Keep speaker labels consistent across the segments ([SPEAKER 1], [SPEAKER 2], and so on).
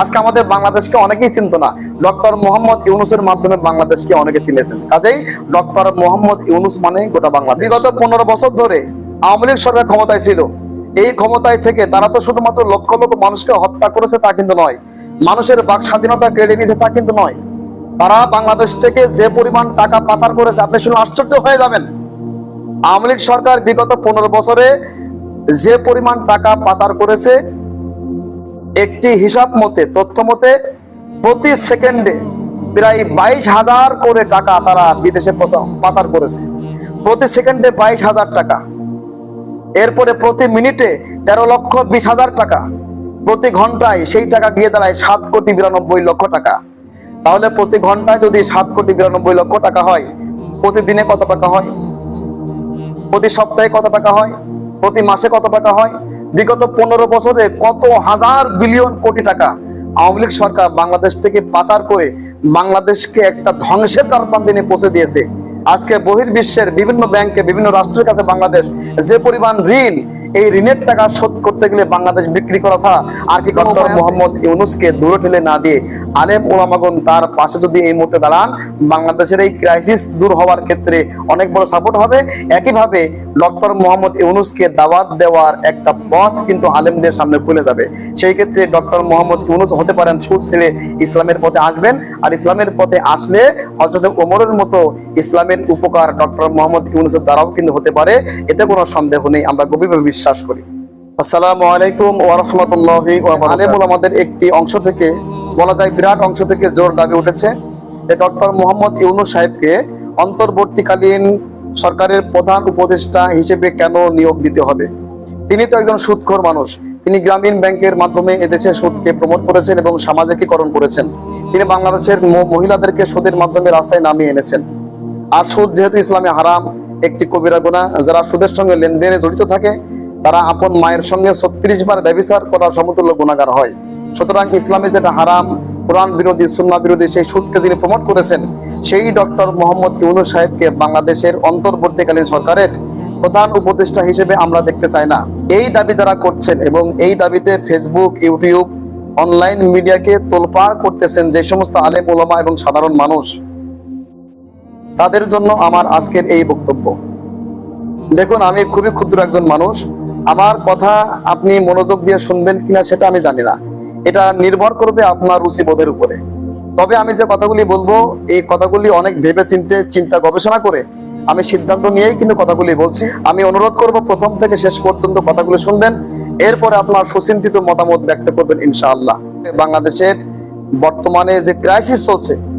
[SPEAKER 1] আজকে আমাদের বাংলাদেশকে অনেকেই চিনত না। ডক্টর মোহাম্মদ ইউনুসের মাধ্যমে বাংলাদেশকে অনেকে চিনেছেন। কাজেই ডক্টর মোহাম্মদ ইউনুস মানে গোটা বাংলাদেশ। বিগত পনেরো বছর ধরে আওয়ামী লীগ সরকার ক্ষমতায় ছিল। এই ক্ষমতায় থেকে তারা তো শুধুমাত্র লক্ষ লক্ষ মানুষকে হত্যা করেছে তা কিন্তু নয়। মানুষের বাক স্বাধীনতা কেড়ে নিয়েছে তা কিন্তু নয়। তারা বাংলাদেশ থেকে যে পরিমাণ টাকা পাচার করেছে, আপনি শুনে আশ্চর্য হয়ে যাবেন। আওয়ামী লীগ সরকার বিগত পনেরো বছরে যে পরিমাণ টাকা পাচার করেছে একটি হিসাব মতে, তথ্য মতে, প্রতি সেকেন্ডে প্রায় বাইশ হাজার করে টাকা তারা বিদেশে পাচার করেছে। প্রতি সেকেন্ডে বাইশ হাজার টাকা। এরপরে প্রতি মিনিটে তেরো লক্ষ বিশ হাজার টাকা। প্রতি ঘন্টায় সেই টাকা গিয়ে দাঁড়ায় সাত কোটি বিরানব্বই লক্ষ টাকা। তাহলে প্রতি ঘন্টায় যদি সাত কোটি বিরানব্বই লক্ষ টাকা হয়, প্রতিদিনে কত টাকা হয়? প্রতি সপ্তাহে কত টাকা হয়? প্রতি মাসে কত টাকা হয়? বিগত পনেরো বছরে কত হাজার বিলিয়ন কোটি টাকা আওয়ামী লীগ সরকার বাংলাদেশ থেকে পাচার করে বাংলাদেশকে একটা ধ্বংসের দ্বারপ্রান্তে পৌঁছে দিয়েছে। আজকে বহির্বিশ্বের বিভিন্ন ব্যাংকে, বিভিন্ন রাষ্ট্রের কাছে বাংলাদেশ যে পরিমাণ ঋণ এই ঋণের টাকা শোধ করতে গেলে বাংলাদেশ বিক্রি করা ছাড়া আর কি কোনো? মোহাম্মদ ইউনুসকে দূরে ঠেলে না দিয়ে আলেম ওলামাগন তার পাশে যদি এই মুহূর্তে দাঁড়ান বাংলাদেশের এই ক্রাইসিস দূর হওয়ার ক্ষেত্রে অনেক বড় সাপোর্ট হবে। একইভাবে ডক্টর মোহাম্মদ ইউনুসকে দাওয়াত দেওয়ার একটা পথ কিন্তু আলেমদের সামনে খুলে যাবে। সেই ক্ষেত্রে ডক্টর মোহাম্মদ ইউনুস হতে পারেন সুদ ছেড়ে ইসলামের পথে আসবেন। আর ইসলামের পথে আসলে হজরত ওমরের মতো ইসলামের উপকার ডক্টর মোহাম্মদ ইউনুসের দ্বারাও কিন্তু হতে পারে। এতে কোনো সন্দেহ নেই। আমরা গভীরভাবে বিশ্বাস করি। আসসালামু আলাইকুম ওয়া রাহমাতুল্লাহি ওয়া বারাকাতুহু। আলেমুল আমাদের একটি অংশ থেকে, বলা যায় বিরাট অংশ থেকে জোর দাবি উঠেছে যে ডক্টর মোহাম্মদ ইউনুস সাহেবকে অন্তর্বর্তীকালীন সরকারের প্রধান উপদেষ্টা হিসেবে কেন নিয়োগ দিতে হবে? তিনি তো একজন সুদখোর মানুষ। তিনি গ্রামীণ ব্যাংকের মাধ্যমে এদেশে সুদকে প্রমোট করেছেন এবং সামাজিকীকরণ করেছেন। তিনি বাংলাদেশের মহিলাদেরকে সুদের মাধ্যমে রাস্তায় নামিয়ে এনেছেন। আর সুদ যেহেতু ইসলামে হারাম, একটি কবিরা গুনাহ, যারা সুদের সঙ্গে লেনদেনে জড়িত থাকে তারা আপন মায়ের সঙ্গে ছত্রিশ বার ব্যবচার করার সমতুল্য গুণাগার হয়। সুতরাং ইসলামে যেটা হারাম, কোরআন বিরোধী সুন্না বিরোধী সেই সুদকে যিনি প্রমোট করেছেন, সেই ডক্টর মোহাম্মদ ইউনুস সাহেবকে বাংলাদেশের অন্তর্বর্তীকালীন সরকারের প্রধান উপদেষ্টা হিসেবে আমরা দেখতে চাই না। এই দাবি যারা করছেন এবং এই দাবিতে ফেসবুক ইউটিউব অনলাইন মিডিয়াকে তোলপাড় করতেছেন যে সমস্ত আলেম ওলামা এবং সাধারণ মানুষ, তাদের জন্য আমার আজকের এই বক্তব্য। দেখুন, আমি খুবই ক্ষুদ্র একজন মানুষ। আমার কথা আপনি মনোযোগ দিয়ে শুনবেন কিনা সেটা আমি জানি না। এটা নির্ভর করবে আপনার রুচিবোধের উপরে। তবে আমি যে কথাগুলি বলব, এই কথাগুলি অনেক ভেবে চিনতে চিন্তা গবেষণা করে আমি সিদ্ধান্ত নিয়েই কিন্তু কথাগুলি বলছি। আমি অনুরোধ করব, প্রথম থেকে শেষ পর্যন্ত কথাগুলি শুনবেন। এরপরে আপনার সুচিন্তিত মতামত ব্যক্ত করবেন ইনশাআল্লাহ। বাংলাদেশের বর্তমানে যে ক্রাইসিস চলছে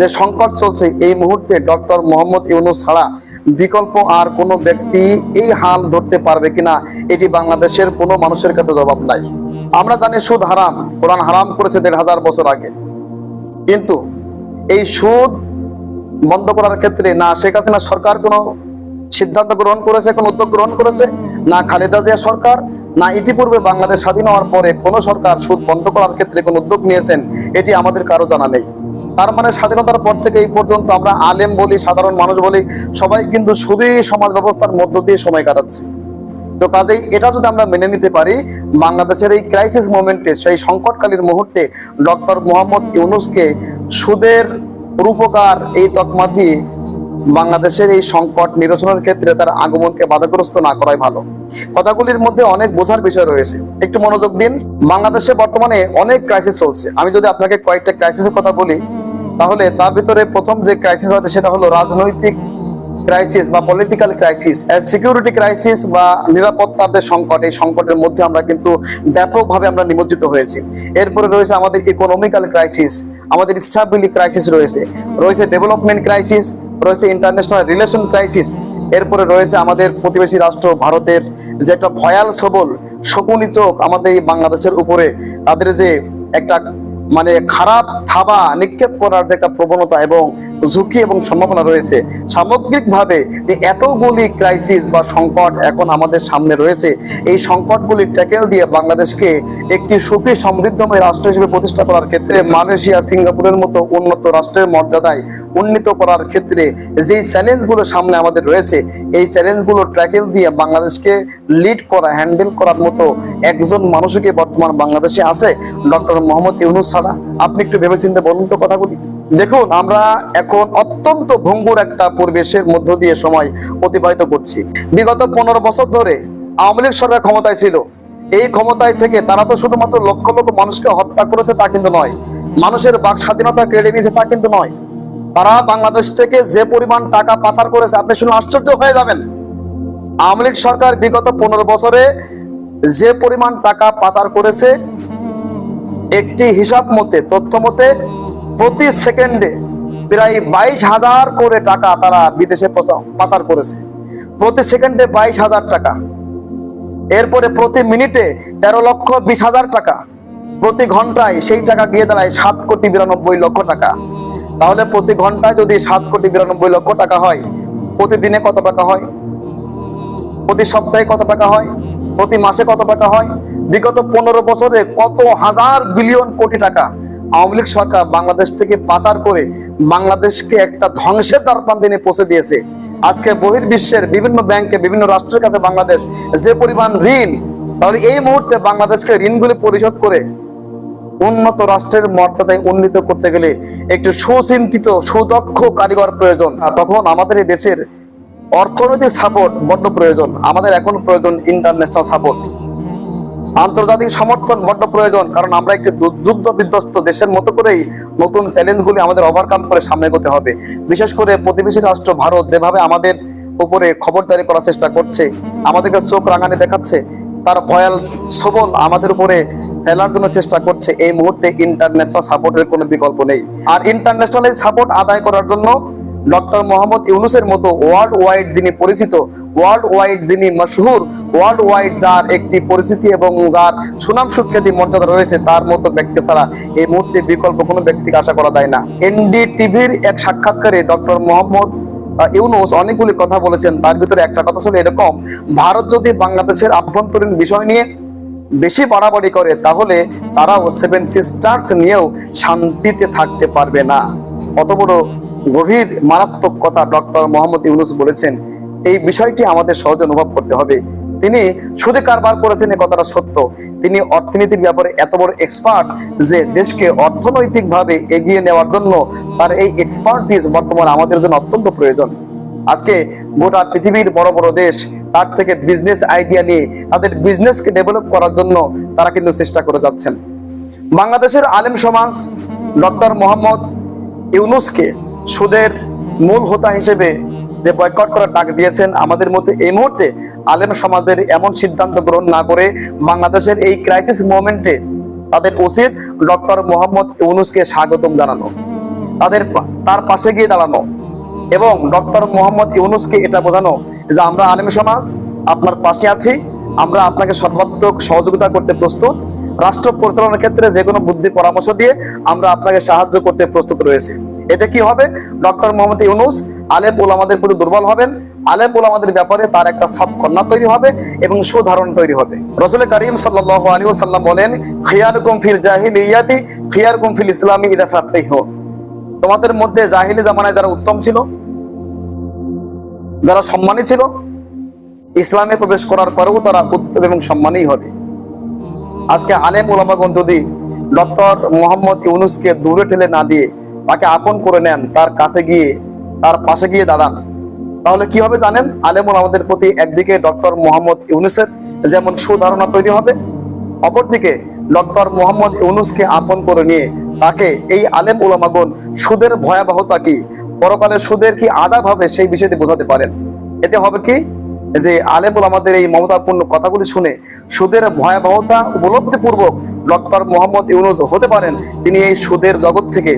[SPEAKER 1] যে সংকট চলছে এই মুহূর্তে ডক্টর মোহাম্মদ ইউনুস ছাড়া বিকল্প আর কোনো ব্যক্তি এই হাল ধরতে পারবে কিনা, এটি বাংলাদেশের কোনো মানুষের কাছে জবাব নাই। আমরা জানি সুদ হারাম, কোরআন হারাম করেছে দেড় হাজার বছর আগে। কিন্তু এই সুদ বন্ধ করার ক্ষেত্রে না শেখ হাসিনা সরকার কোনো সিদ্ধান্ত গ্রহণ করেছে, কোন উদ্যোগ গ্রহণ করেছে, না খালেদা জিয়া সরকার, না ইতিপূর্বে বাংলাদেশ স্বাধীন হওয়ার পরে কোন সরকার সুদ বন্ধ করার ক্ষেত্রে কোন উদ্যোগ নিয়েছেন, এটি আমাদের কারও জানা নেই। তার মানে স্বাধীনতার পর থেকে এই পর্যন্ত আমরা আলেম বলি, সাধারণ মানুষ বলি, সবাই কিন্তু শুধুই সমাজ ব্যবস্থার মধ্য দিয়ে সময় কাটাচ্ছে। তো কাজেই এটা যদি আমরা মেনে নিতে পারি, বাংলাদেশের এই ক্রাইসিস মোমেন্টে সেই সংকটকালীন মুহূর্তে ডক্টর মোহাম্মদ ইউনুসকে সুদের রূপকার এই তকমা দিয়ে বাংলাদেশের এই সংকট নিরসনের ক্ষেত্রে তার আগমনকে বাধাগ্রস্ত না করাই ভালো। কথাগুলির মধ্যে অনেক বোঝার বিষয় রয়েছে। একটু মনোযোগ দিন। বাংলাদেশে বর্তমানে অনেক ক্রাইসিস চলছে। আমি যদি আপনাকে কয়েকটা ক্রাইসিসের কথা বলি তাহলে তার ভিতরে প্রথম যে ক্রাইসিস হবে সেটা হলো রাজনৈতিক ক্রাইসিস বা পলিটিক্যাল ক্রাইসিস সিকিউরিটি ক্রাইসিস বা নিরাপত্তার যে সংকট, এই সংকটের মধ্যে আমরা কিন্তু ব্যাপকভাবে আমরা নিমজ্জিত হয়েছি। এরপরে রয়েছে আমাদের ইকোনমিক্যাল ক্রাইসিস আমাদের স্টাবিলিটি ক্রাইসিস রয়েছে। রয়েছে ডেভেলপমেন্ট ক্রাইসিস রয়েছে ইন্টারন্যাশনাল রিলেশন ক্রাইসিস এরপরে রয়েছে আমাদের প্রতিবেশী রাষ্ট্র ভারতের যে একটা ভয়াল সবল, শকুনি চোখ আমাদের এই বাংলাদেশের উপরে, তাদের যে একটা মানে খারাপ থাবা নিক্ষেপ করার যে একটা প্রবণতা এবং ঝুঁকি এবং সম্ভাবনা রয়েছে, সামগ্রিকভাবে যে এতগুলি ক্রাইসিস বা সংকট এখন আমাদের সামনে রয়েছে, এই সংকটগুলি ট্যাকেল দিয়ে বাংলাদেশকে একটি সুখী, সমৃদ্ধময় রাষ্ট্র হিসেবে প্রতিষ্ঠা করার ক্ষেত্রে মালয়েশিয়া, সিঙ্গাপুরের মতো উন্নত রাষ্ট্রের মর্যাদায় উন্নীত করার ক্ষেত্রে যে চ্যালেঞ্জগুলো সামনে আমাদের রয়েছে, এই চ্যালেঞ্জগুলো ট্র্যাকেল দিয়ে বাংলাদেশকে লিড করা হ্যান্ডেল করার মতো একজন মানুষকে বর্তমান বাংলাদেশে আছে? ডক্টর মোহাম্মদ ইউনুস ছাড়া আপনি একটু ভেবেচিন্তে বলুন তো কথাগুলি। দেখুন, আমরা এখন অত্যন্ত ভঙ্গুর একটা পরিবেশের মধ্য দিয়ে সময় অতিবাহিত করছি। বিগত পনেরো বছর ধরে আওয়ামী লীগ সরকার ক্ষমতায় ছিল। এই ক্ষমতায় থেকে তারা তো শুধুমাত্র লক্ষ লক্ষ মানুষকে হত্যা করেছে তা কিন্তু নয়। মানুষের বাক স্বাধীনতা কেড়ে নিয়েছে তা কিন্তু নয়। তারা বাংলাদেশ থেকে যে পরিমাণ টাকা পাচার করেছে, আপনি শুনে আশ্চর্য হয়ে যাবেন। আওয়ামী লীগ সরকার বিগত পনেরো বছরে যে পরিমাণ টাকা পাচার করেছে একটি হিসাব মতে, তথ্য মতে, প্রতি সেকেন্ডে প্রায় বাইশ হাজার করে টাকা তারা বিদেশে পাচার করেছে। প্রতি সেকেন্ডে বাইশ হাজার টাকা। এরপরে প্রতি মিনিটে তেরো লক্ষ বিশ হাজার টাকা। প্রতি ঘন্টায় সেই টাকা গিয়ে দাঁড়ায় সাত কোটি বিরানব্বই লক্ষ টাকা। তাহলে প্রতি ঘন্টায় যদি সাত কোটি বিরানব্বই লক্ষ টাকা হয়, প্রতিদিনে কত টাকা হয়? প্রতি সপ্তাহে কত টাকা হয়? প্রতি মাসে কত টাকা হয়? বিগত পনেরো বছরে কত হাজার বিলিয়ন কোটি টাকা আওয়ামী লীগ সরকার বাংলাদেশ থেকে পাচার করে বাংলাদেশকে একটা ধ্বংসের দ্বার প্রান্তে নিয়ে পৌঁছে দিয়েছে। আজকে বহির্বিশ্বের বিভিন্ন ব্যাংকে, বিভিন্ন রাষ্ট্রের কাছে বাংলাদেশ যে পরিমাণ ঋণ, তাহলে এই মুহূর্তে বাংলাদেশকে ঋণগুলি পরিশোধ করে উন্নত রাষ্ট্রের মর্যাদায় উন্নীত করতে গেলে একটি সুচিন্তিত, সুদক্ষ কারিগর প্রয়োজন। আর তখন আমাদের এই দেশের অর্থনৈতিক সাপোর্ট বড্ড প্রয়োজন। আমাদের এখন প্রয়োজন ইন্টারন্যাশনাল সাপোর্ট আন্তর্জাতিক সমর্থন বড্ড প্রয়োজন, কারণ আমরা একটি যুদ্ধ বিধ্বস্ত দেশের মতো করেই নতুন চ্যালেঞ্জগুলি আমাদের ওভারকাম করে সামনে এগোতে হবে। বিশেষ করে প্রতিবেশী রাষ্ট্র ভারত যেভাবে আমাদের উপরে খবরদারি করার চেষ্টা করছে, আমাদেরকে চোখ রাঙানি দেখাচ্ছে, তার ভয়াল সবল আমাদের উপরে ফেলার জন্য চেষ্টা করছে, এই মুহূর্তে ইন্টারন্যাশনাল সাপোর্টের কোনো বিকল্প নেই। আর ইন্টারন্যাশনাল সাপোর্ট আদায় করার জন্য ডক্টর মোহাম্মদ ইউনুসের মতো ওয়ার্ল্ড ওয়াইড যিনি পরিচিত ওয়ার্ল্ড ওয়াইড যিনি মশহুর ওয়ার্ল্ড ওয়াইড যার একটি পরিস্থিতি এবং যার সুনাম সুখ্যাতি মর্যাদা রয়েছে, তার মতো ব্যক্তি ছাড়া এই মুহূর্তে বিকল্প কোনো ব্যক্তিকে আশা করা যায় না। এনডি টিভির এক সাক্ষাৎকারে ডক্টর মোহাম্মদ ইউনুস অনেকগুলি কথা বলেছেন। তার ভিতরে একটা কথা ছিল এরকম, ভারত যদি বাংলাদেশের আভ্যন্তরীণ বিষয় নিয়ে বেশি বাড়াবাড়ি করে, তাহলে তারাও সেভেন সিস্টার্স নিয়েও শান্তিতে থাকতে পারবে না। অত বড় গভীর মারাত্মক কথা ডক্টর মোহাম্মদ ইউনুস বলেছেন, এই বিষয়টি আমাদের সহজে অনুভব করতে হবে। তিনি সুদে কারবার করেছেন, এ কথাটা সত্য। তিনি অর্থনীতির ব্যাপারে এত বড় এক্সপার্ট যে দেশকে অর্থনৈতিকভাবে এগিয়ে নেওয়ার জন্য তার এই এক্সপার্টিস বর্তমানে আমাদের জন্য অত্যন্ত প্রয়োজন। আজকে গোটা পৃথিবীর বড় বড় দেশ তার থেকে বিজনেস আইডিয়া নিয়ে তাদের বিজনেসকে ডেভেলপ করার জন্য তারা কিন্তু চেষ্টা করে যাচ্ছেন। বাংলাদেশের আলেম সমাজ ডক্টর মোহাম্মদ ইউনুসকে সুদের মূল হোতা হিসেবে যে বয়কট করার ডাক দিয়েছেন, আমাদের মধ্যে এই মুহূর্তে আলেম সমাজের এমন সিদ্ধান্ত গ্রহণ না করে বাংলাদেশের এই ক্রাইসিস মোমেন্টে তাদের উচিত ডক্টর মোহাম্মদ ইউনুসকে স্বাগতম জানানো, তাদের তার পাশে গিয়ে দাঁড়ানো এবং ডক্টর মোহাম্মদ ইউনুসকে এটা বোঝানো যে আমরা আলেম সমাজ, আপনার পাশে আছি, আমরা আপনাকে সর্বাত্মক সহযোগিতা করতে প্রস্তুত, রাষ্ট্র পরিচালনার ক্ষেত্রে যে কোনো বুদ্ধি পরামর্শ দিয়ে আমরা আপনাকে সাহায্য করতে প্রস্তুত রয়েছে। এতে কি হবে? ডক্টর মোহাম্মদ ইউনুস আলেম ওলামাদের প্রতি দুর্বল হবেন। আলেম ওলামাদের ব্যাপারে তার একটা সাবকন্যা তৈরি হবে এবং সুধারণ তৈরি হবে। রসুল করিম সাল্লাহ আলী সাল্লাম বলেন, খিয়ারকুম ফিল জাহিলিয়াতি, খিয়ারকুম ফিল ইসলামী ইদা ফাকিহ তোমাদের মধ্যে জাহিলি জামানায় যারা উত্তম ছিল, যারা সম্মানী ছিল, ইসলামে প্রবেশ করার পরেও তারা উত্তম এবং সম্মানই হবে। আজকে আলেম ওলামাগণ যদি ডক্টর মোহাম্মদ ইউনুসকে দূরে ঠেলে না দিয়ে তাকে আপন করে নেন, তার কাছে গিয়ে, তার পাশে গিয়ে দাঁড়ান। তাহলে কি হবে জানেন? আলেম আমাদের প্রতি একদিকে ডক্টর মোহাম্মদ ইউনুসের যেমন সুধারণা তৈরি হবে, অপরদিকে ডক্টর মোহাম্মদ ইউনুসকে আপন করে নিয়ে তাকে এই আলেম ওলামাগণ সুদের ভয়াবহতা কি, পরকালে সুদের কি আদাব হবে সেই বিষয়টি বোঝাতে পারেন। এতে হবে কি? যে আলেমুল আমাদের এই মমতাপূর্ণ কথাগুলি শুনে সুদের ভয়াবহতা উপলব্ধি পূর্বক ডক্টর মোহাম্মদ ইউনুস হতে পারেন। তিনি এই সুদের জগৎ থেকে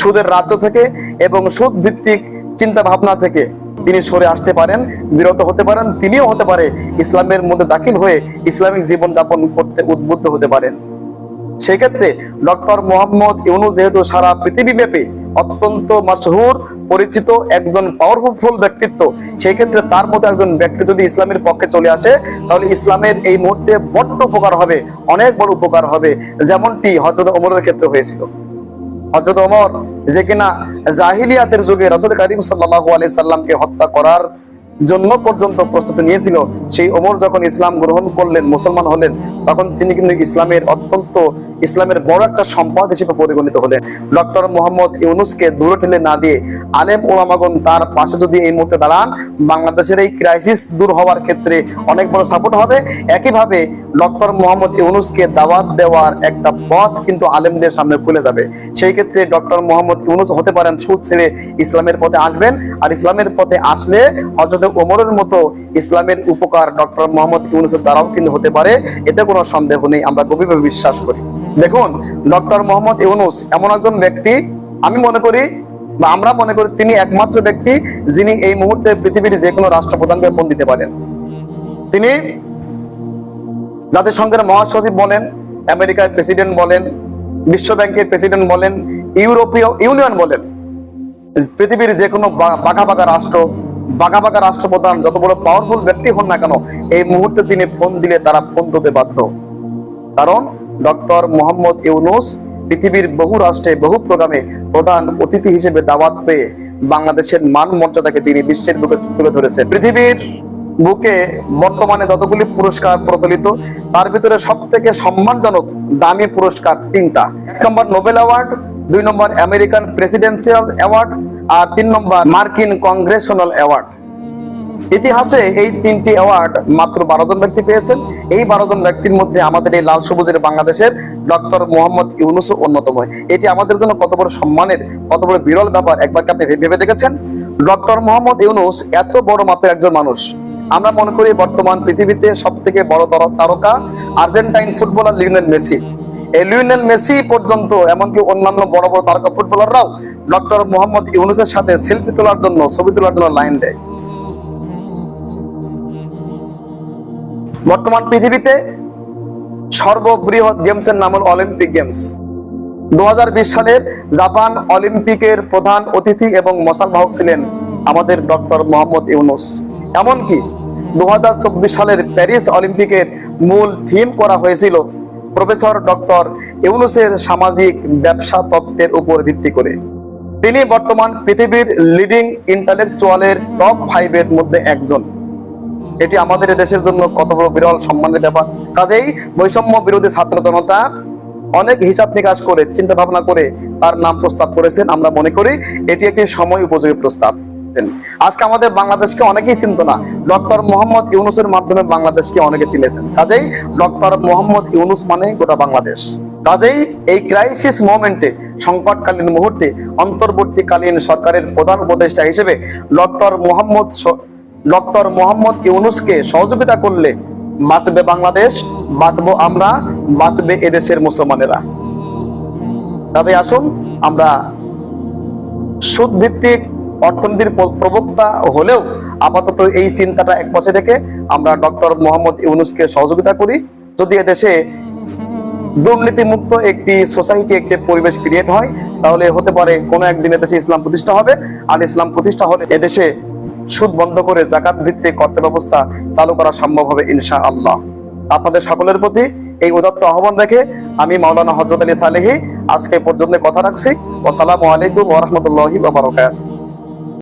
[SPEAKER 1] সুদের রাজ্য থেকে এবং সুদ ভিত্তিক চিন্তা ভাবনা থেকে তিনি সরে আসতে পারেন, বিরত হতে পারেন, তিনিও হতে পারে ইসলামের মধ্যে দাখিল হয়ে ইসলামিক জীবন যাপন করতে উদ্বুদ্ধ হতে পারেন। সেক্ষেত্রে ডক্টর মোহাম্মদ ইউনুস যেহেতু সারা পৃথিবীব্যাপী অত্যন্ত মাসহুর পরিচিত, একজন পাওয়ারফুল ব্যক্তিত্ব সেই ক্ষেত্রে তার মতো একজন ব্যক্তি যদি ইসলামের পক্ষে চলে আসে, তাহলে ইসলামের এই মুহূর্তে বড্ড উপকার হবে, অনেক বড় উপকার হবে, যেমনটি হজরত ওমরের ক্ষেত্রে হয়েছিল। হজরত ওমর, যে কিনা জাহিলিয়াতের যুগে রসুল করিম সাল্লাল্লাহু আলি সাল্লামকে হত্যা করার জন্য পর্যন্ত প্রস্তুতি নিয়েছিল, সেই ওমর যখন ইসলাম গ্রহণ করলেন, মুসলমান হলেন, তখন তিনি কিন্তু ইসলামের অত্যন্ত ইসলামের বড় একটা সম্পদ হিসেবে পরিগণিত হলেন। ডক্টর মোহাম্মদ ইউনুসকে দূরে ঠেলে না দিয়ে আলেম ওলামাগন তার পাশে যদি এই মুহূর্তে দাঁড়ান, বাংলাদেশের এই ক্রাইসিস দূর হওয়ার ক্ষেত্রে অনেক বড় সাপোর্ট হবে। একইভাবে ডক্টর মোহাম্মদ ইউনুসকে দাওয়াত দেওয়ার একটা পথ কিন্তু আলেমদের সামনে খুলে যাবে। সেই ক্ষেত্রে ডক্টর মোহাম্মদ ইউনুস হতে পারেন সুদ ছেড়ে ইসলামের পথে আসবেন আর ইসলামের পথে আসলে হজরত ওমরের মতো ইসলামের উপকার ডক্টর মোহাম্মদ ইউনুসের দ্বারাও কিন্তু হতে পারে। এতে কোনো সন্দেহ নেই, আমরা গভীরভাবে বিশ্বাস করি। দেখুন, ডক্টর মোহাম্মদ ইউনুস এমন একজন ব্যক্তি, আমি মনে করি, বা আমরা মনে করি তিনি একমাত্র ব্যক্তি যিনি এই মুহূর্তে পৃথিবীর যে কোনো রাষ্ট্রপ্রধানকে ফোন দিতে পারেন। তিনি জাতিসংঘের মহাসচিব বলেন, আমেরিকার প্রেসিডেন্ট বলেন বিশ্ব ব্যাংকের প্রেসিডেন্ট বলেন, ইউরোপীয় ইউনিয়ন বলেন, পৃথিবীর যে কোনো বাঘা বাঘা রাষ্ট্র বাঘা বাঘা রাষ্ট্রপ্রধান, যত বড় পাওয়ারফুল ব্যক্তি হন না কেন, এই মুহূর্তে তিনি ফোন দিলে তারা ফোন দিতে বাধ্য। কারণ ডক্টর মোহাম্মদ ইউনুস পৃথিবীর বহু রাষ্ট্রে বহু প্রোগ্রামে প্রধান অতিথি হিসেবে দাওয়াত পেয়ে বাংলাদেশের মান মর্যাদাকে তিনি বিশ্বের বুকে তুলে ধরেছেন। পৃথিবীর বুকে বর্তমানে যতগুলি পুরস্কার প্রচলিত, তার ভিতরে সব থেকে সম্মানজনক দামি পুরস্কার তিনটা। এক নম্বর নোবেল অ্যাওয়ার্ড, দুই নম্বর আমেরিকান প্রেসিডেন্সিয়াল অ্যাওয়ার্ড, আর তিন নম্বর মার্কিন কংগ্রেশনাল অ্যাওয়ার্ড। ইতিহাসে এই তিনটি অ্যাওয়ার্ড মাত্র বারো জন ব্যক্তি পেয়েছেন। এই বারো জন ব্যক্তির মধ্যে আমাদের এই লাল সবুজের বাংলাদেশের ডক্টর মোহাম্মদ ইউনুস অন্যতম। এটি আমাদের জন্য কত বড় সম্মানের, কত বড় বিরল ব্যাপার একবার কি আপনি ভেবে দেখেছেন? ডক্টর মোহাম্মদ ইউনুস এত বড় মাপের একজন মানুষ। আমরা মনে করি বর্তমান পৃথিবীতে সব থেকে বড় তর- তারকা আর্জেন্টাইন ফুটবলার লিওনেল মেসি। এই লিওনেল মেসি পর্যন্ত এমনকি অন্যান্য বড় বড় তারকা ফুটবলাররাও ডক্টর মোহাম্মদ ইউনুসের সাথে সেলফি তোলার জন্য ছবি তোলার জন্য লাইন দেয়। বর্তমান পৃথিবীতে সর্ববৃহৎ গেমসের নাম হল অলিম্পিক গেমস। দু হাজার বিশ সালের জাপান অলিম্পিকের প্রধান অতিথি এবং মশাল বাহক ছিলেন আমাদের ডক্টর মোহাম্মদ ইউনুস। এমনকি দু হাজার চব্বিশ সালের প্যারিস অলিম্পিকের মূল থিম করা হয়েছিল প্রফেসর ডক্টর ইউনুসের সামাজিক ব্যবসা তত্ত্বের উপর ভিত্তি করে। তিনি বর্তমান পৃথিবীর লিডিং ইন্টালেকচুয়ালের টপ ফাইভের মধ্যে একজন। এটি আমাদের দেশের জন্য কত বড় বিরল সম্মানের ব্যাপার। কাজেই বৈষম্য বিরোধী ছাত্র জনতা অনেক হিসাব নিকাশ করে চিন্তা ভাবনা করে তার নাম প্রস্তাব করেছেন। আমরা মনে করি এটি একটি সময় উপযোগী প্রস্তাব। আজকে আমাদের বাংলাদেশকে অনেকেই চিনত না। ডক্টর মোহাম্মদ ইউনুসের মাধ্যমে বাংলাদেশকে অনেকে চিনেছেন। কাজেই ডক্টর মোহাম্মদ ইউনুস মানে গোটা বাংলাদেশ। কাজেই এই ক্রাইসিস মোমেন্টে সংকটকালীন মুহূর্তে, অন্তর্বর্তীকালীন সরকারের প্রধান উপদেষ্টা হিসেবে ডক্টর মোহাম্মদ ডক্টর মোহাম্মদ ইউনুসকে সহযোগিতা করলে বাঁচবে বাংলাদেশ, বাঁচবো আমরা, বাঁচবে এদেশের মুসলমানেরা। কাজে আসুন, আমরা সুদ ভিত্তিক অর্থনীতির প্র- প্রবক্তা হলেও আপাতত এই চিন্তাটা এক পাশে রেখে আমরা ডক্টর মোহাম্মদ ইউনুসকে সহযোগিতা করি। যদি এদেশে দুর্নীতিমুক্ত একটি সোসাইটি, একটি পরিবেশ ক্রিয়েট হয়, তাহলে হতে পারে কোনো একদিন এদেশে ইসলাম প্রতিষ্ঠা হবে। আর ইসলাম প্রতিষ্ঠা হলে এদেশে সুদ বন্ধ করে জাকাত ভিত্তিক অর্থ ব্যবস্থা চালু করা সম্ভব হবে ইনশা আল্লাহ আপনাদের সকলের প্রতি এই উদাত্ত আহ্বান রেখে আমি মাওলানা হজরত আলী সালেহি আজকে পর্যন্ত কথা রাখছি। ওসালামু আলাইকুম ওরহমতুল্লাহি বাবরকাত